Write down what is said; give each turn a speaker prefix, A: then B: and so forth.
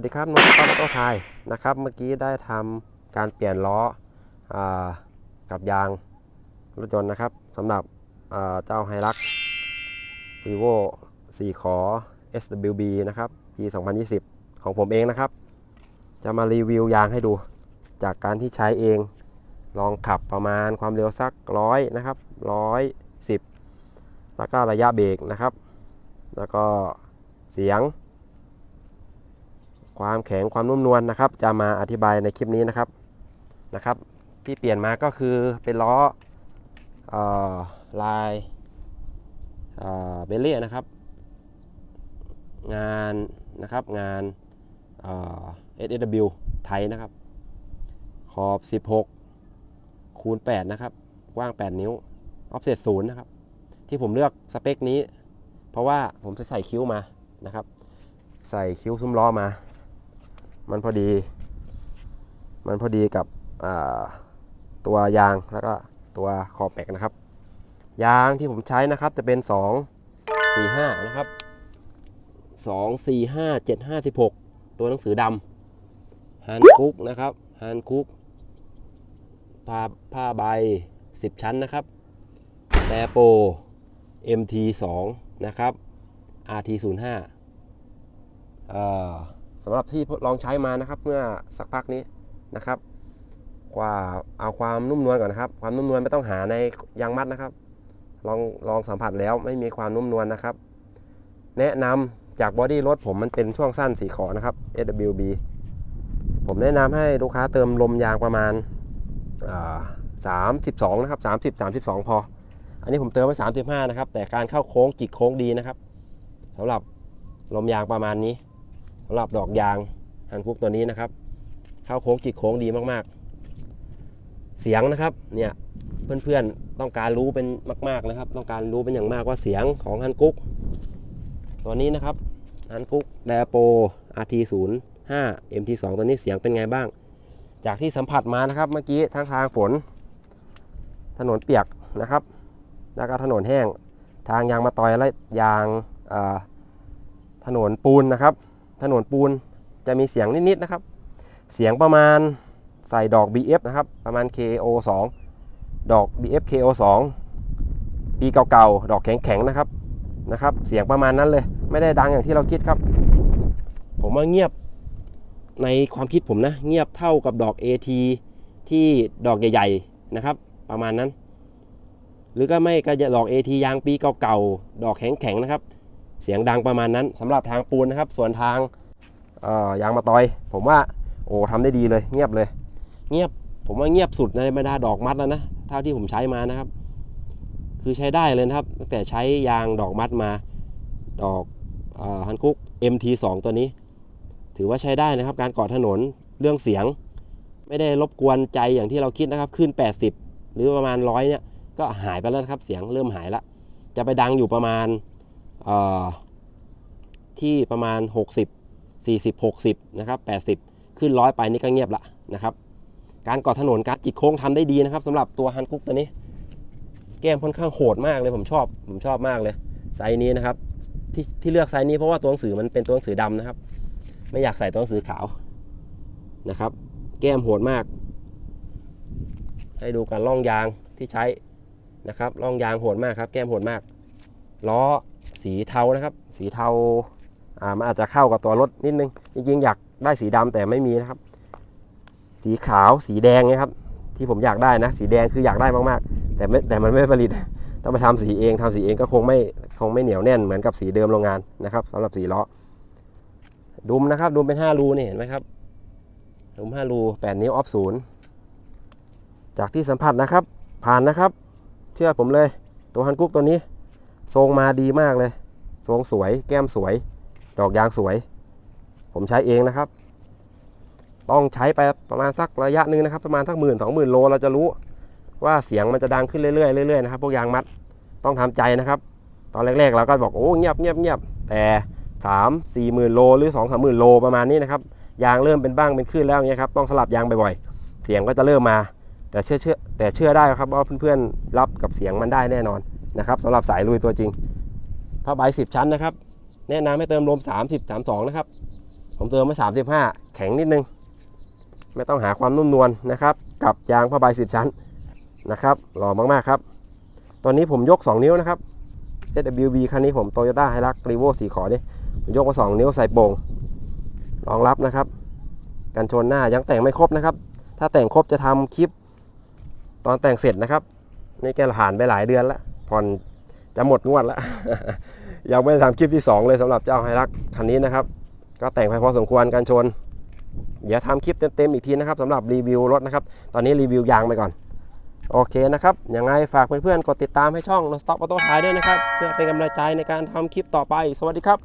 A: วัสดีครับนกต้อมโต้ไทยนะครับ เมื่อกี้ได้ทำการเปลี่ยนล้ออกับยางรถยนต์นะครับสำหรับเจ้าไฮรัก r e v o 4ขอ SWB นะครับปี 2020 ของผมเองนะครับ จะมารีวิวยางให้ดู จากการที่ใช้เอง ลองขับประมาณความเร็วสักร้อยนะครับร้อยสิบแล้วก็ระยะเบรกนะครับ แล้วก็เสียง ความแข็งความนุ่มนวลนะครับ จะมาอธิบายในคลิปนี้นะครับนะครับ ที่เปลี่ยนมาก็คือเป็นล้ออลายเบลเล่นะครับ งานนะครับงานเอ่อ SSW ไทยนะครับ ขอบ 16 คูณ 8 นะครับ กว้าง 8 นิ้ว ออฟเซตศูนย์นะครับ ที่ผมเลือกสเปคนี้ เพราะว่าผมจะใส่คิ้วมานะครับ ใส่คิ้วซุ้มล้อมา มันพอดี มันพอดีกับตัวยางแล้วก็ตัวขอบแม็กนะครับ ยางที่ผมใช้นะครับจะเป็น 2 4 5 นะครับ 2 4 5 7 5 16 ตัวหนังสือดำฮันคุกนะครับฮันคุกผ้าผ้าใบ 10 ชั้นนะครับแตโป MT 2 นะครับ RT 0 5 เอ่อ สำหรับที่ลองใช้มานะครับ เมื่อสักพักนี้นะครับกว่าเอาความนุ่มนวลก่อนนะครับ ความนุ่มนวลไม่ต้องหาในยางมัดนะครับ ลองลองสัมผัสแล้วไม่มีความนุ่มนวลนะครับ แนะนำจากบอดี้รถผมมันเป็นช่วงสั้นสีขอนะครับ SWB ผมแนะนำให้ลูกค้าเติมลมยางประมาณสามสิบสองนะครับสามสิบสามสิบสองพอ อันนี้ผมเติมไว้35นะครับ แต่การเข้าโค้งจิกโค้งดีนะครับสำหรับลมยางประมาณนี้ หรับดอกยางฮันคุกตัวนี้นะครับ เข้าโค้งจิกโค้งดีมากๆ เสียงนะครับเนี่ยเพื่อนๆต้องการรู้เป็นมากๆนะครับ ต้องการรู้เป็นอย่างมากว่าเสียงของฮันกุกตัวนี้นะครับฮันกุกไดอโป RT 0 5 MT 2 ตัวนี้เสียงเป็นไงบ้าง จากที่สัมผัสมานะครับเมื่อกี้ทั้งทางฝน ถนนเปียกนะครับแล้วก็ถนนแห้งทางยางมาตอยและยางถนนปูนนะครับ ถนนปูนจะมีเสียงนิดๆนะครับ เสียงประมาณใส่ดอก BF นะครับ ประมาณ KO 2 ดอก BF KO 2 ปีเก่าๆ ดอกแข็งๆนะครับนะครับ เสียงประมาณนั้นเลย ไม่ได้ดังอย่างที่เราคิดครับ ผมว่าเงียบในความคิดผมนะ เงียบเท่ากับดอก AT ที่ดอกใหญ่ๆนะครับ ประมาณนั้น หรือก็ไม่ก็จะดอก AT ยางปีเก่าๆ ดอกแข็งๆนะครับ เสียงดังประมาณนั้นสำหรับทางปูนนะครับ ส่วนทางยางมาตอย ผมว่าโอ้ทำได้ดีเลย เงียบเลย เงียบผมว่าเงียบสุดในบรรดาดอกมัดแล้วนะเท่าที่ผมใช้มานะครับ คือใช้ได้เลยนะครับตั้งแต่ใช้ยางดอกมัดมา ดอกฮันคุก MT2 ตัวนี้ ถือว่าใช้ได้นะครับ การก่อถนนเรื่องเสียง ไม่ได้รบกวนใจอย่างที่เราคิดนะครับ ขึ้น 80 หรือประมาณร้อยเนี่ยก็หายไปแล้วครับเสียงเริ่มหายแล้วจะไปดังอยู่ประมาณ ที่ประมาณ 60 40 60นะครับ80 ขึ้นร้อยไปนี่ก็เงียบละนะครับ การก่อถนนการจิกโค้งทำได้ดีนะครับสำหรับตัวฮันคุกตัวนี้ แก้มค่อนข้างโหดมากเลยผมชอบผมชอบมากเลยไซส์นี้นะครับที่ที่เลือกไซส์นี้เพราะว่าตัวหนังสือมันเป็นตัวหนังสือดำนะครับ ไม่อยากใส่ตัวหนังสือขาวนะครับ แก้มโหดมาก ให้ดูการล่องยางที่ใช้นะครับล่องยางโหดมากครับ แก้มโหดมากล้อ สีเทานะครับ สีเทาอ่ามันอาจจะเข้ากับตัวรถนิดนึง จริงๆ อยากได้สีดำแต่ไม่มีนะครับ สีขาวสีแดงนะครับ ที่ผมอยากได้นะ สีแดงคืออยากได้มากๆ แต่ไม่แต่มันไม่ผลิตต้องไปทำสีเองทำสีเองก็คงไม่คงไม่เหนียวแน่นเหมือนกับสีเดิมโรงงานนะครับสำหรับสีล้อดุมนะครับ ดุมเป็น5รูนี่เห็นไหมครับดุม5รู8นิ้วออฟศูนย์จากที่สัมผัสนะครับ ผ่านนะครับ เชื่อผมเลย ตัวฮันกุ๊กตัวนี้ ทรงมาดีมากเลย ทรงสวย แก้มสวย ดอกยางสวย ผมใช้เองนะครับ ต้องใช้ไปประมาณสักระยะหนึ่งนะครับ ประมาณสักหมื่นสองหมื่นโลเราจะรู้ว่าเสียงมันจะดังขึ้นเรื่อยๆเรื่อยๆนะครับพวกยางมัดต้องทำใจนะครับ ตอนแรกๆเราก็บอกโอ้เงียบเงียบเงียบแต่สามสี่หมื่นโลหรือสองสามหมื่นโลประมาณนี้นะครับยางเริ่มเป็นบ้างเป็นขึ้นแล้วเงี้ยครับต้องสลับยางบ่อยๆเสียงก็จะเริ่มมา แต่เชื่อเชื่อแต่เชื่อได้ครับว่าเพื่อนๆรับกับเสียงมันได้แน่นอน นะครับสำหรับสายลุยตัวจริงผ้าใบ10 ชั้นนะครับ แนะนำให้เติมลม 30 32 นะครับ ผมเติมมา 35 แข็งนิดนึง ไม่ต้องหาความนุ่มนวลนะครับ กับยางผ้าใบ10 ชั้นนะครับหล่อมาก ๆ ครับ ตอนนี้ผมยก 2 นิ้วนะครับ SWB คันนี้ผม Toyota Hilux Revo 4 ขอนี่ผมยกมา 2 นิ้วใส่โป่งรองรับนะครับ กันชนหน้ายังแต่งไม่ครบนะครับ ถ้าแต่งครบจะทำคลิปตอนแต่งเสร็จนะครับ นี่แกผ่านไปหลายเดือนแล้ว ผ่อนจะหมดงวดแล้ว ยังไม่ได้ทำคลิปที่ 2 เลยสำหรับเจ้าไฮรักคันนี้นะครับ ก็แต่งไปพอสมควรการชน เดี๋ยวทำคลิปเต็มๆอีกทีนะครับสำหรับรีวิวรถนะครับ ตอนนี้รีวิวยางไปก่อน โอเคนะครับ ยังไงฝากเพื่อนๆกดติดตามให้ช่อง Non Stop Auto ท้ายด้วยนะครับ เพื่อเป็นกำลังใจในการทำคลิปต่อไป สวัสดีครับ